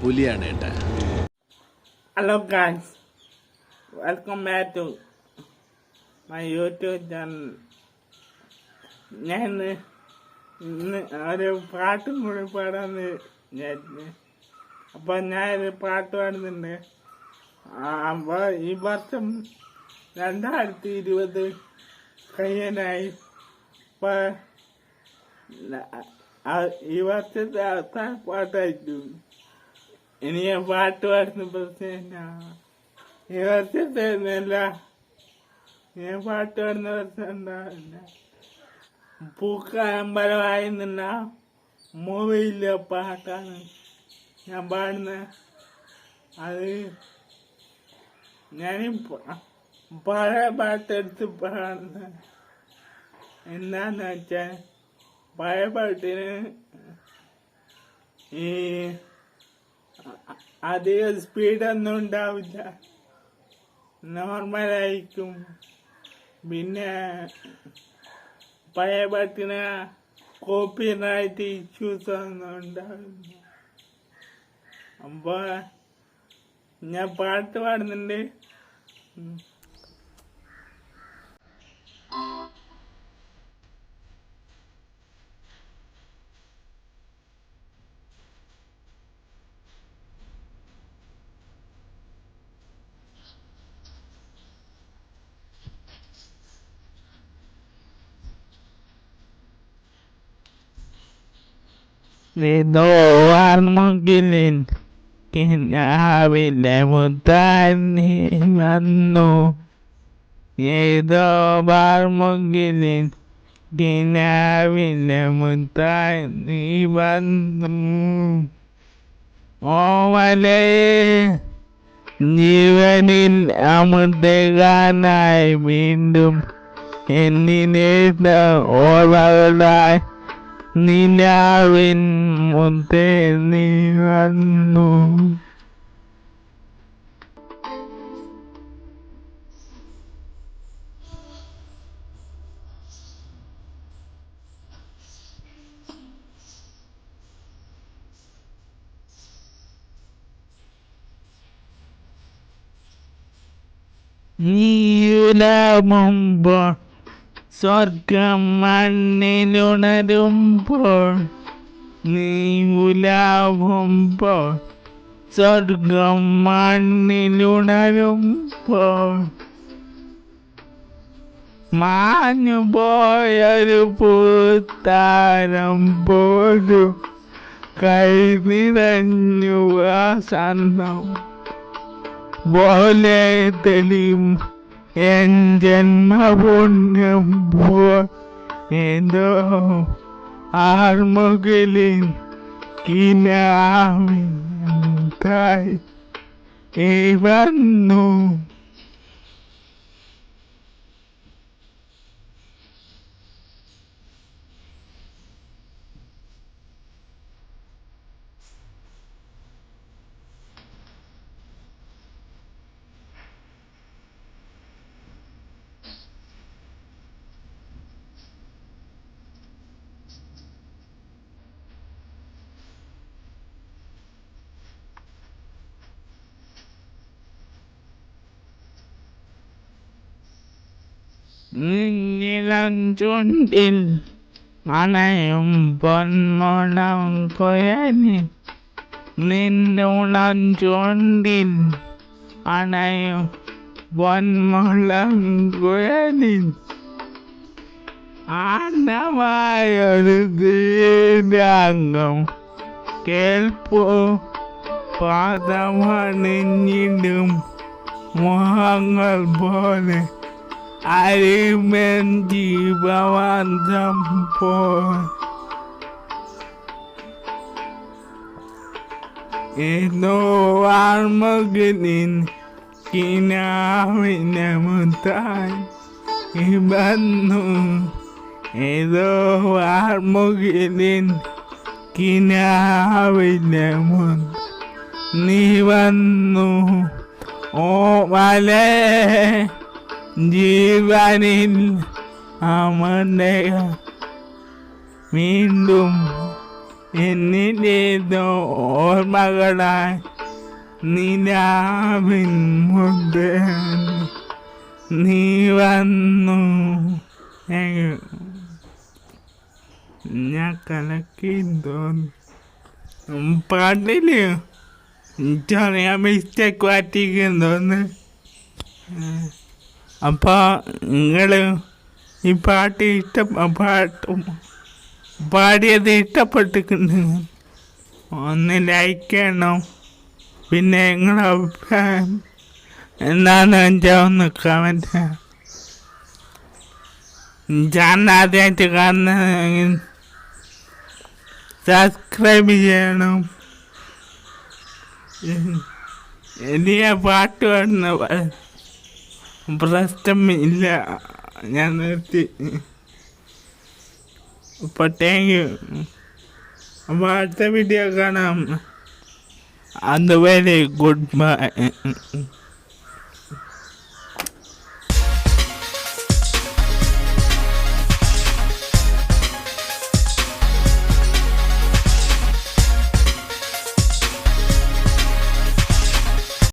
പുലിയാണ് hello guys welcome back to my YouTube channel ഞാൻ ഇന്ന് ഒരു പാട്ടും കൂടി പാടാന്ന് വിചാരിച്ചു അപ്പോൾ ഞാനൊരു പാട്ട് പാടുന്നുണ്ട്. അപ്പോൾ ഈ വർഷം രണ്ടായിരത്തി ഇരുപത് കഴിയാനായി. A, he wanted to ask what I do. And he about to ask the person now. He wanted to know he about to ask the person now. Buka yang baru ayin na, movie le pahatan, yang baru na, adi, yani बारह बार तेरे से पढ़ाना इतना ना चाहे പഴയ പാട്ടിന് ഈ അധിക സ്പീഡൊന്നും ഉണ്ടാവില്ല. നോർമലായിരിക്കും പിന്നെ പഴയ പാട്ടിന് കോപ്പി റൈറ്റ് ഇഷ്യൂസ് ഒന്നും ഉണ്ടാവില്ല. അപ്പോൾ ഞാൻ പാട്ട് പാടുന്നുണ്ട്. ഉം. Lidoan mengkilin Kina bila mutani manu Lidoan mengkilin Kina bila mutani manu Oh wale ജീവനിൽ അമൃതകാനായി വീണ്ടും എന്നിനേത ഓർമ്മകളായി Ninarin Monte Niranu Ni na mong bạc സ്വർഗം മണ്ണിലുണരുമ്പോൾ നീ ഉലാവുമ്പോൾ സ്വർഗം മണ്ണിലുണരുമ്പോൾ. മാഞ്ഞു പോയൊരു പൂത്താരം പോലും കൈ നിറഞ്ഞു സന്തം പോലെ തെളിയും And then my wooden boy in the Armageddon, Kina and I even no. Nilang jundil manayum bon molam koyani Ninulan jundil manayum bon molam koyani Anamayanidangam Kelpo Padamaninidum Mohangal Bole I remain the Bawan Temple. And no Armageddon in our time. Iban nung. and no Armageddon in our Ni ban no, oh, my leg. ജീവനിൽ അമർന്നയ വീണ്ടും എന്നിലേതോ ഓർമ്മകളായി നിലാവിൻ മുമ്പ് നീ വന്നു. ഞാൻ കലക്കി തോന്നി. പാട്ടിൽ. ചെറിയ മിസ്റ്റേക്ക് പറ്റിക്കുന്നോന്ന് അപ്പോൾ നിങ്ങൾ ഈ പാട്ട് ഇഷ്ട പാട്ടും പാടിയത് ഇഷ്ടപ്പെട്ടിട്ടുണ്ട് ഒന്ന് ലൈക്ക് ചെയ്യണം. പിന്നെ നിങ്ങളുടെ അഭിപ്രായം എന്താണെന്ന് വെച്ചാൽ ഒന്ന് കമന്റ് ചാനൽ ആദ്യമായിട്ട് കാണുന്നതെങ്കിൽ സബ്സ്ക്രൈബ് ചെയ്യണം. എനിക്ക് പാട്ട് പാടുന്ന പ- പ്രശ്നം ഇല്ല ഞാൻ നിർത്തി. അപ്പോൾ താങ്ക് യു അപ്പോൾ അടുത്ത വീഡിയോ കാണാം. അതുവരെ ഗുഡ് ബൈ